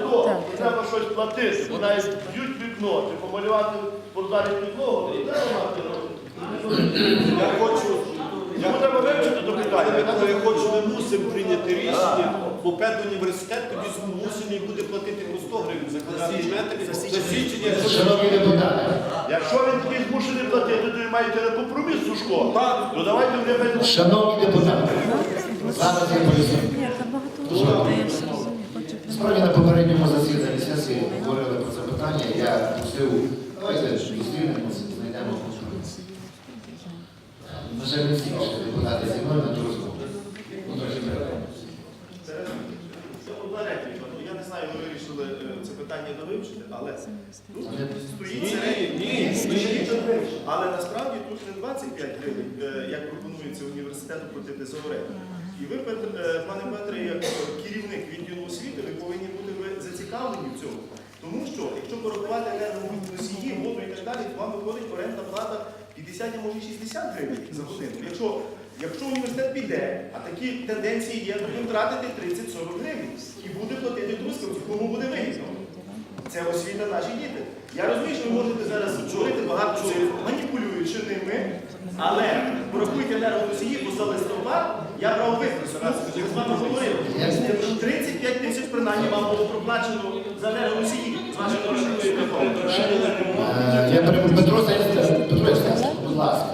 то, що треба щось платити, бо навіть б'ють вікно, чи помалювати спортзалі підлогу, і треба мати. Я хочу, Йому треба вивчити до питання. я, я хочу, ми мусимо прийняти рішення, бо педуніверситет тоді змушений буде платити по 100 гривень за квадратний метр за січень, якщо він такий змушений платити, то він має йти на компроміс Сушко. Так. То давайте вони без шановні депутати, зараз я поясню. Справді на попередньому засіданні сесії говорили про це питання, я просив, давайте зустрінемося, знайдемо. На жаль, не всі ще депутати зі мною на ту розмову. Ну. Це одна репліка. Ну, Я не знаю, ви вирішили е, це питання довивчити, але тут стоїть Ні, ні, ні. Але насправді тут не 25 гривень, пропонується університету платити за оренду. І ви, е, пане Петре, як керівник відділу освіти, ви повинні бути зацікавлені в цьому. Тому що, якщо порахувати енергоносії, воду і так далі, то вам виходить орендна плата 50, а може 60 гривень за годину. Якщо, якщо університет піде, а такі тенденції є, то він втратити 30-40 гривень і буде платити трускавцю, кому буде вигідно. Це освіта наші діти. Я розумію, що ви можете зараз говорити багато цифр, маніпулюючи ними, але порахуйте енергоносії, бо за листопад я брав виписку, раз ми з вами говорили. 35 тисяч принаймні вам було проплачено за енергоносії з вашої грошової реформи. Петро будь ласка.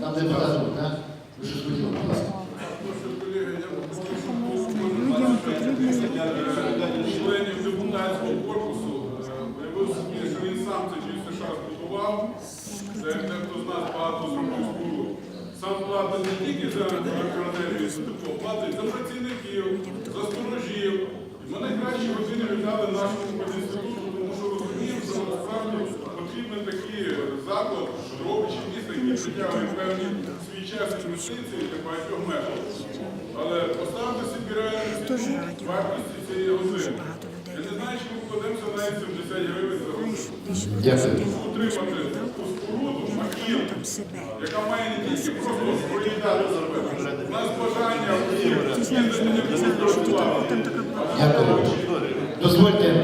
Там де показують, так? Ви щось хотіли, будь ласка. членів депутатського корпусу сам це чисто США збудував. Це дехто з нас багато зробив споруд. Сам платить не тільки за електроенергію, тепло, платить за працівників, за сторожів. Ми найкращі години віддали нашому інституту, тому що розуміємо, що насправді потрібен такий заклад, робоче місце, який притягує певні свій час інвестиції для багатьох мешканців. Але поставити собі реальну ціну вартості цієї години. Я не знаю, чи ми вкладемося навіть 70 гривень за. Дякую. Утримати ту споруду, макіну, яка має не тільки просто проїдати зробити. У нас бажання їздити не. Дякую. Дозвольте,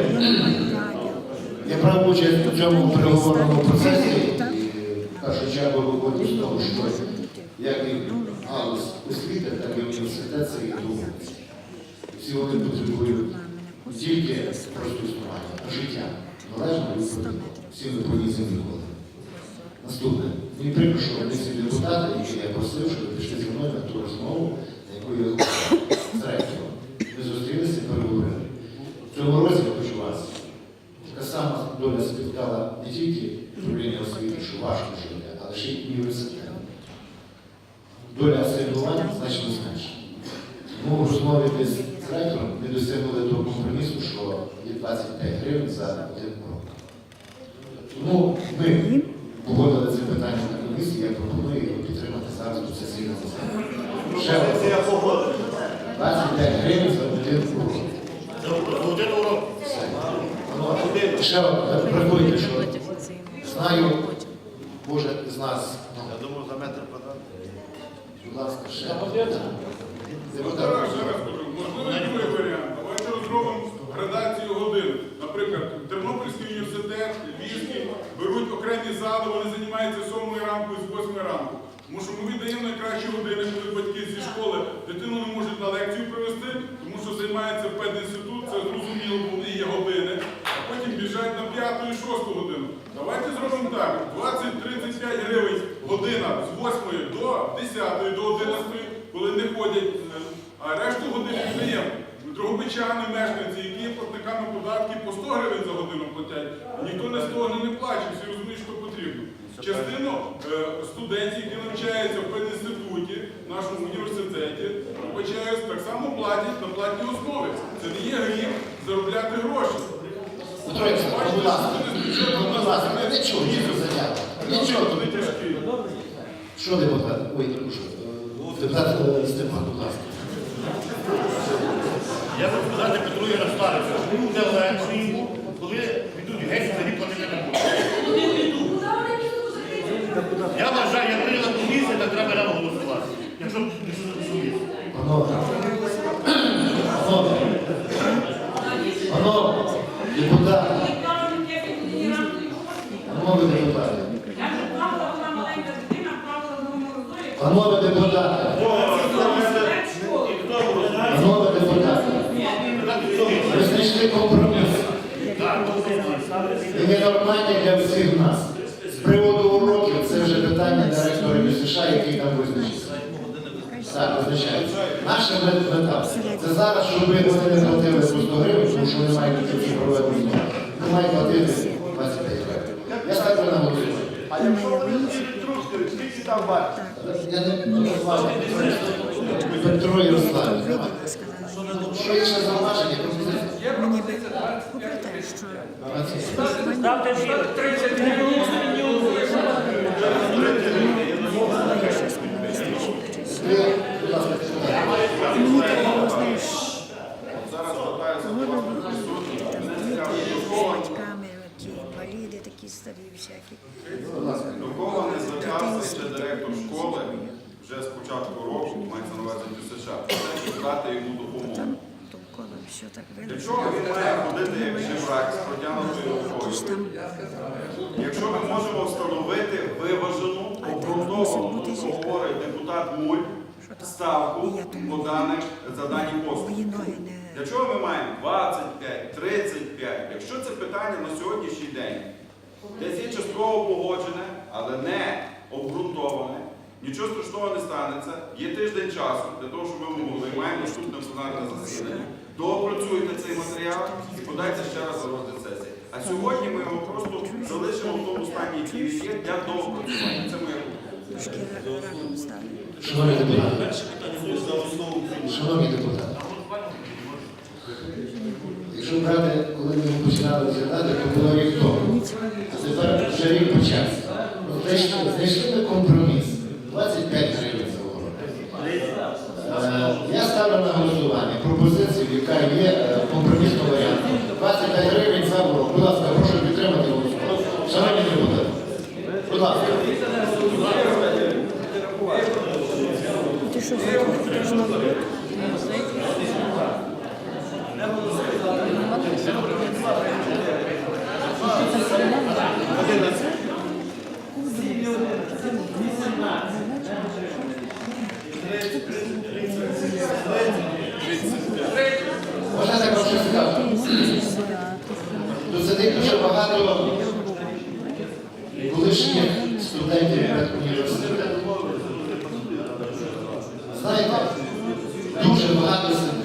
я брав участь у цьому переговорному процесі і в першу чергу виходжу з того, що як і галузь освіти, так і університет це і думається. Всі вони потребують тільки просто існування, а життя. Належно відповідно всім виповні землі воли. Наступне. Мені прикро, що вони всі депутати, які я просив, щоб пішли зі мною на ту розмову, на яку я з ректором. Ми зустрілися і переговорили. В цьому році я хочу вас. Така сама доля спіткала не тільки управління освіти, що важко жити, але ще й університет. Доля асигнувань значно менша. Тому в розмові з ректором ми досягнули того компромісу, що є 25 гривень за один урок. Тому ми погодили це питання на комісії, я пропоную його підтримати зараз у сесійному залі. Ще раз, Я погодив. 25 гривень за один урок. За один урок. Ну, Ще раз, рахуйте, що знаю, кожен з нас, ну, Я думаю, за метр квадратний. будь ласка, ще. Зараз, Депутат. зараз кажу, можливо, і другий варіант. Давайте розробимо градацію годин. Наприклад, Тернопільський університет, Львівський беруть окремі зали, вони займаються з 7 ранку і з 8 ранку. Тому що ми віддаємо найкращі години, коли батьки зі школи дитину не можуть на лекцію привезти, тому що займається пединститут, це зрозуміло, бо вони є години, а потім біжать на 5 і 6 годину. Давайте зробимо так: 20-35 гривень година з 8 до 10, до 11, коли не ходять, е, а решту годин віддаємо. Другобичани, мешканці, які є платниками податків по 100 гривень за годину платять, ніхто не з того не плаче, всі розуміють, що потрібно. Частину е, студентів, які навчаються в пединституті, в нашому університеті, вибачаюсь, так само платять на платній основі. Це не є гріх заробляти гроші. Петро Олександрович, будь ласка, будь ласка, не чого. Нічого. Що депутат? Ой, е, Депутат е, Степан, будь ласка. Я хочу сказати Петру Ярославовичу, що буде йому, коли підуть геть, тоді платити не будуть. Я вважаю, я прийняла комісію, так треба рано голосувати. Якщо зрозуміти. І ненормальний для всіх нас. З приводу уроків це вже питання директора ЮСШ, який там визначиться. Так, визначається. Наша мета це зараз, щоб вони не платили 100 гривень, тому що вони мають ці проведені. Вони мають платити 25 гривень. Я ставлю на голосування. А якщо вони скільки там варто? Я не розмовляю. Петро Ярославович. Що є ще зауваження? пропозиції? Мені би попри те, що Ставте 30 гривень. я щось комуністичне вчусь. Ви, будь ласка, депутати. Мені треба, знаєш, Зараз звертаюся до вас присутні. з батьками, ті інваліди такі старі всякі. До кого не звертався ще директор школи вже з початку року, мається на увазі ДЮСШ, це дати йому допомогу. Все так Для чого він має ходити як жебрак з протягнутою рукою? Якщо ми можемо встановити виважену, обґрунтовану, що говорить депутат Муль, ставку по даних за дані послуги. Для чого ми маємо 25, 35? Якщо це питання на сьогоднішній день десь є частково погоджене, але не обґрунтоване, нічого страшного не станеться. Є тиждень часу для того, щоб ми могли маємо наступне пленарне засідання. Доопрацюйте цей матеріал і подайте ще раз на розгляд сесії. А сьогодні ми його просто залишимо в тому стані, який він є для доопрацювання. Це моя. Шановні депутати. Шановні депутати. Якщо брати, коли ми починали розглядати, то було рік тому. А тепер вже рік почався. От Знайшли, знайшли ми компроміс. 25 гривень за ворог. Е, Я ставлю на голосування пропозицію, яка є е, компромісним варіантом. 25 гривень за ворог. Будь ласка, прошу підтримати голосування. Шановні депутати. Будь ласка. Ти що, ти ж новий рік? Можна так вам щось сказати? Тут сидить дуже багато колишніх студентів університету. Знаєте, дуже багато сидить.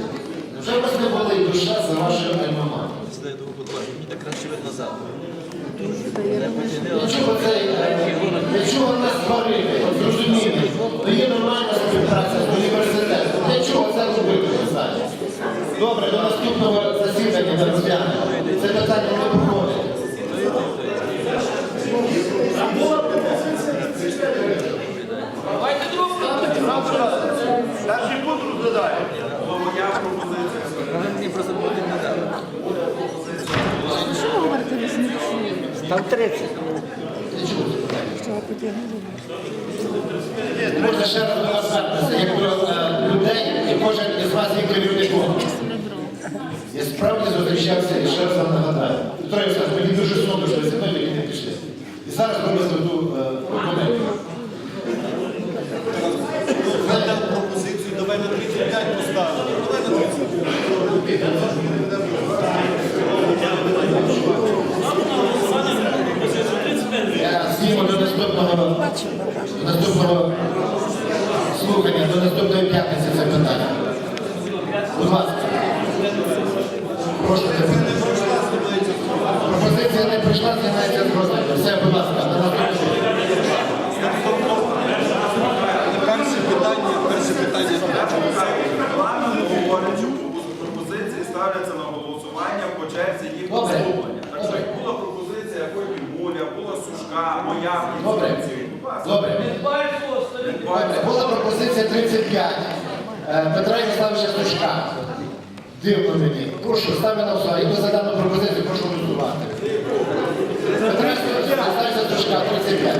Вже вас не болить душа за вашою альма Мені так краще видно назад. Нічого це, е, нічого нас створити, зрозуміти. Ну є нормальна співпраця з університетом. Для чого це робити? Добре, до наступного засідання ми розглянемо. Це питання не проходить. Перший пункт. Моя пропозиція. Не дали. Що ви говорите. Там 30. Можна ще раз до вас звертатися, як до е, людей, і кожен із вас є керівником. Я справді зустрічався і ще раз вам нагадаю. Петро Ярославович, мені дуже сумно, що ви зі мною не пішли. І зараз робите ту е, пропозицію. Дам пропозицію, давай на 35 поставимо. Давай на 35. Я зніму до наступного, до наступного слухання, до наступної п'ятниці це питання. Будь ласка. Прошу тебе. Пропозиція не прийшла, знімається з розгляду. Все, будь ласка, до наступного. Перше питання, перше питання. Говорять, що пропозиції ставляться на голосування по черзі їх Добре. поступлення. Так що як була пропозиція, потім Муля, була Сушка, моя Добре. пропозиція. Будь ласка. Добре. Добре. Була пропозиція 35. Е, Петра Ярославовича Стучка. Дивно мені. Прошу, ставлю на голосування. Якщо за дану пропозицію, прошу голосувати. Петра Ярославовича 35.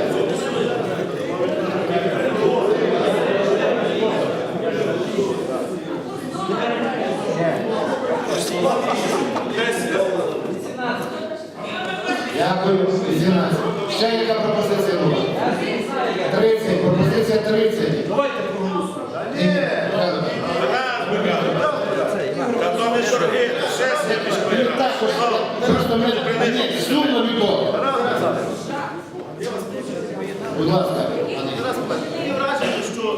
Дякую. 18. Ще яка пропозиція була? 30. Пропозиція 30. Давайте сказав, враження, що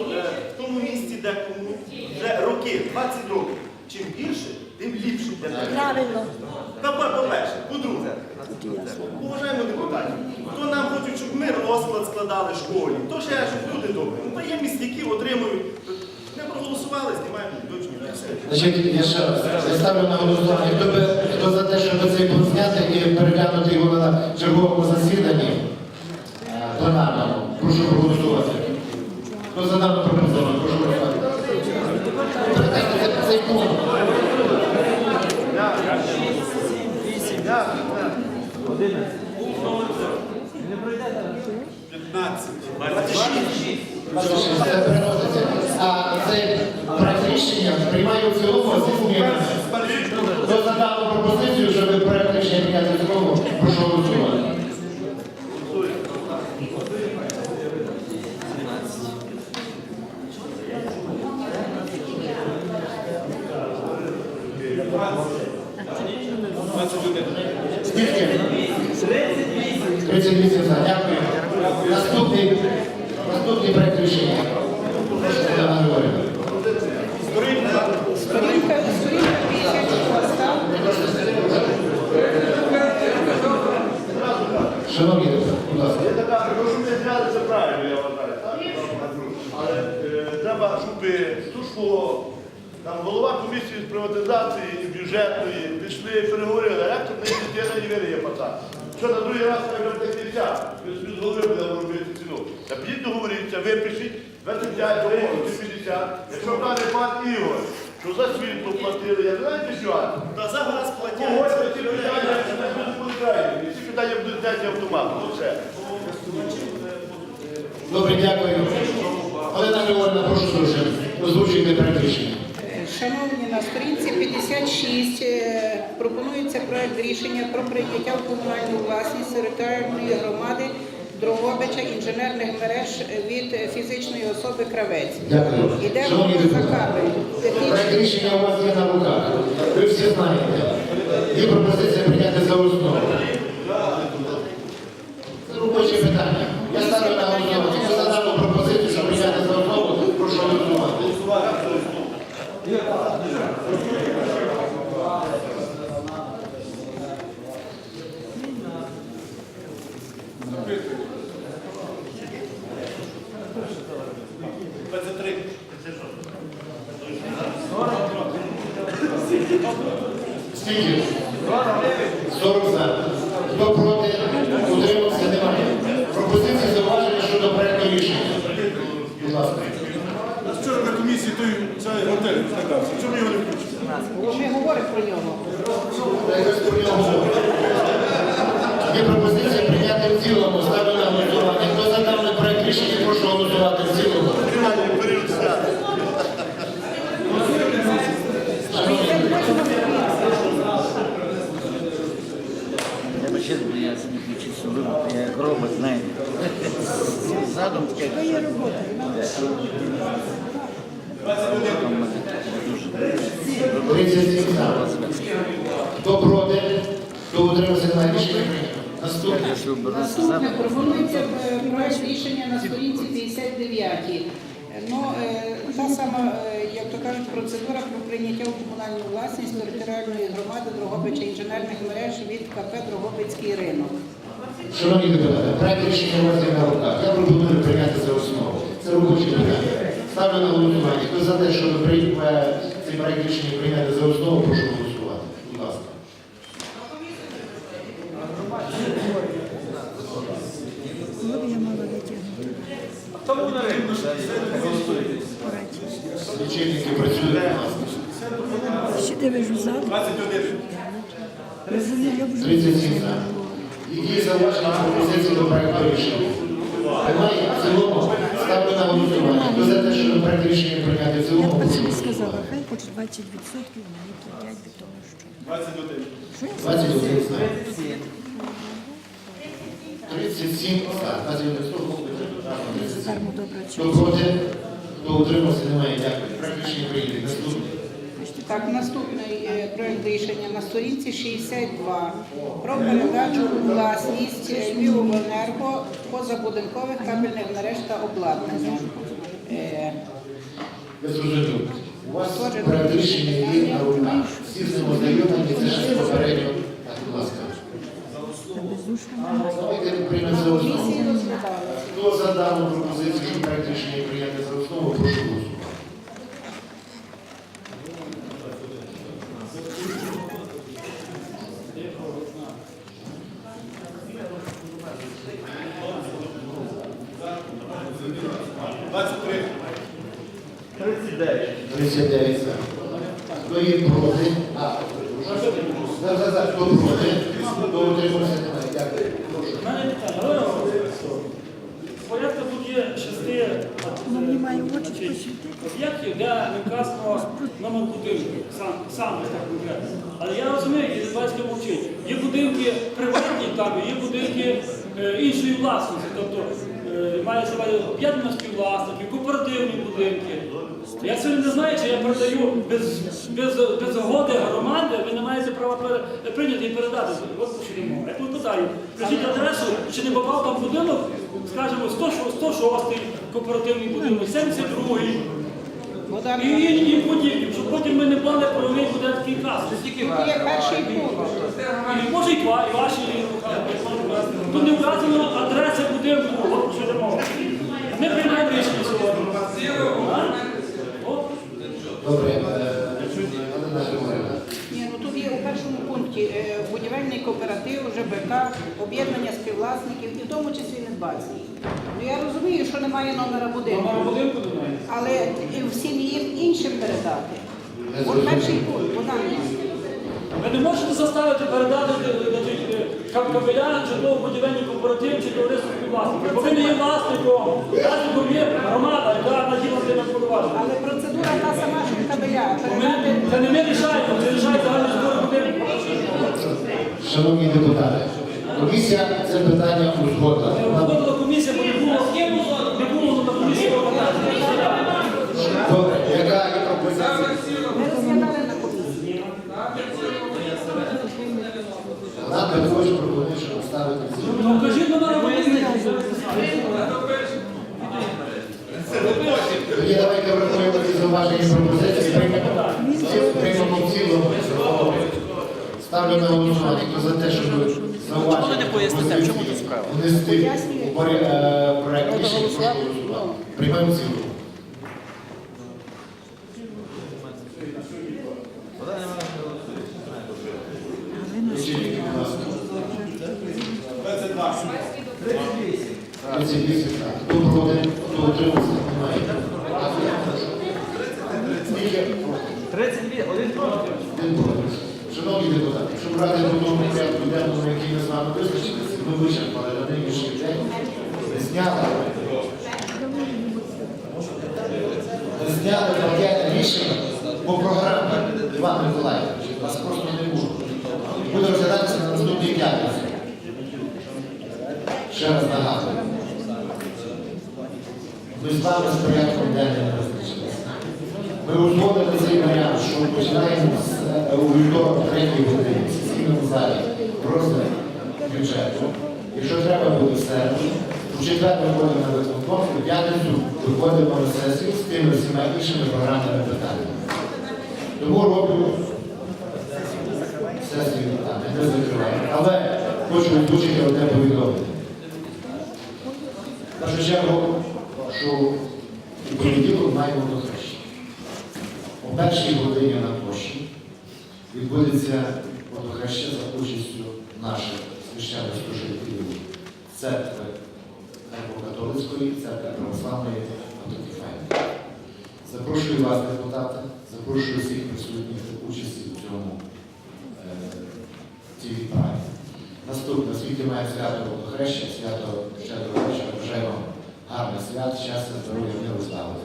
в тому місці, де кому роки, 20 років, чим більше, тим ліпше для. Правильно. По-перше, по-друге, поважаємо депутатів. То нам хочуть, щоб ми розклад складали в школі, то ще щоб люди добрі. Ну, то є місць, які отримують Проголосували, знімаємо дочні. Значить, я ще раз, я ставлю на голосування. Хто, би, хто за те, щоб цей пункт зняти і переглянути його на черговому засіданні е, пленарному, прошу проголосувати. Хто за дану пропозицію, прошу голосувати. Передайте цей- цей пункт. Це переноситься. А це проект рішення приймає в цілому зі змінами. Хто за дану пропозицію, щоб проект рішення прийняти в цілому, прошу голосувати. Скільки? 38 за. Дякую. Наступний, наступний проект рішення. Прошу, Олена Григорівна. Сторінка, сторінка 56 Шановні депутати, будь ласка. Я така, ну, щоб не зняли, це правильно, я вважаю. так? Але треба, щоб там голова комісії з приватизації і бюджетної пішли і переговорили, а як тут не є не вірить пацан. Що на другий раз не верте кінця, ми собі з голови будемо робити ціну. Та підіть договоріться, випишіть 25 гривень чи 50. Якщо каже пан Ігор, що за світло платили, я знаю, що Та за газ платять. Ці питання, що не ці питання будуть взяті автоматом. Ну все. Добре, дякую. Олена Григорівна, прошу. Озвучуйте проект рішення. Шановні, на сторінці 56 е, пропонується проект рішення про прийняття в комунальну власність територіальної громади Дрогобича інженерних мереж від фізичної особи Кравець. Дякую. Іде Шановні за депутати, проект рішення у вас є на руках. Ви всі знаєте. Є пропозиція прийняти за основу. 53. 49. 40 за. Немає. Пропозиції зауваження щодо проєкту Вчора на комісії той. Чому його не включили? Ми говоримо про нього. Я робот, знаете. Задом как... Твоя робота. Там, дуже. 37 за. Хто проти? Хто утримався немає рішення. Наступне. Наступне пропонується е, проект рішення на сторінці 59. Ну, е, та сама, е, як то кажуть, процедура про прийняття у комунальну власність територіальної громади Дрогобича інженерних мереж від КП Дрогобицький ринок. Шановні депутати, проект рішення у вас є на руках. Я пропоную прийняти за основу. Це робоче питання. Ставлю на голосування. Хто за те, щоб е, цей проект рішення прийняти за основу, прошу голосувати. Будь ласка. Ну, я мала витягнути. Лічильники працюють, будь ласка. Ще де вижу зал? 21. Розумію, я вже 37 за. Які зауваження пропозиції до проекту рішення? Немає в цілому. Ставлю на голосування. Хто за те, щоб проект рішення прийняти в Я цілому, прошу пацану голосувати. сказала, хай хоч 20% мені платять від того, що. 21. 21 за. 37 за. 21 за. Хто проти? Хто утримався? Немає. Дякую. Проект рішення прийнятий. Наступний. Так, наступний е, проект рішення на сторінці 62 про передачу у власність Львівобленерго позабудинкових кабельних мереж та обладнання. Е, Я зрозумів. У вас проект рішення є на руках. Всі з ним це ще попередньо. Будь ласка. Приймемо за основу. Хто за дану пропозицію, що проект рішення прийняти за основу, прошу голосувати. Тридцять 39 за. Хто є проти? А, за, за, за, хто проти? Хто утримався? Немає. Дякую. Прошу. У мене питання. Олег Володимирович, Порядка тут є шести Ну, мені має очі значить, посвітити. об'єктів, де не вказано номер будинку, сам, саме так конкретно. Але я розумію, і. Є будинки приватні там, є будинки е, іншої власності. Тобто е, увазі об'єднання співвласників, кооперативні будинки. Я сьогодні не знаю, чи я передаю без, без, без згоди громади, ви не маєте права пере- прийняти і передати. От що мова. Я тут питаю, скажіть адресу, чи не попав там будинок, скажімо, 106, 106 кооперативний будинок, 72-й. І, і, і подібні, щоб потім ми не мали правовий будинський кас. є перший пункт. І може і ва- і ваші. Тут не вказано адреса будинку, от що мова. Ми приймаємо рішення сьогодні. Добре, е. Ні, ну тут є у першому пункті е, будівельний кооператив, ЖБК, об'єднання співвласників, і в тому числі Недбальський. Ну я розумію, що немає номера будинку, Номер будинку немає. але і всім їм іншим передати. От перший пункт, Богдан. Ви не можете заставити передати кабеля житлово-будівельний кооператив чи товариство співвласників. Бо ви не є власником. Власником є громада, яка наділа тим повноваження. Але процедура та сама, що кабеля. Ми- Це не ми рішаємо, це рішає загальний збор будинку. Шановні депутати, комісія це питання узгодила. Вона- Входила комісія, бо не було не було на комісії. Добре, яка є пропозиція? ми розглядали на комісії. Вона також пропонує, щоб ставити ці. Ну, кажіть номер будинку. Тоді давайте врахуємо ці зауваження і пропозиції, приймемо в цілому. Ставлю на голосування, за те, щоб зауваження пропозиції внести у е, проект рішення. Приймемо в цілому. Включіть, будь ласка. 38, так. Хто проти, хто утримався, немає. Скільки? 32, один проти. Один проти. Шановні депутати, щоб брати по тому порядку денному, який ми з вами визначилися, ми вичерпали на нинішній день, зняли, зняли пакет рішень по програмі Іван Миколаївич. Вас просто не було. Буде розглядатися на наступній п'ятниці. Ще раз нагадую. Ми з порядком денним визначилися. Ми узгодили цей варіант, що починаємо е, у вівторок третій годині в сесійному залі розгляд бюджету. Якщо треба буде в середу, в четвер виходимо на виконком, в п'ятницю виходимо на сесію з тими всіма іншими програмними питаннями. Тому роблю сесію питання, не закриваємо. Але хочу озвучити одне повідомлення. В чергу, що у понеділок маємо до хрещення. О першій годині на площі відбудеться водохреща за участю наших священнослужителів церкви Греко-католицької, церкви православної Автокефальної. Запрошую вас, депутати, запрошую всіх присутніх до участі у цьому е, цій відправі. Наступне, оскільки має свято водохреща, свято щедрого свят, щастя, здоров'я, миру, слави.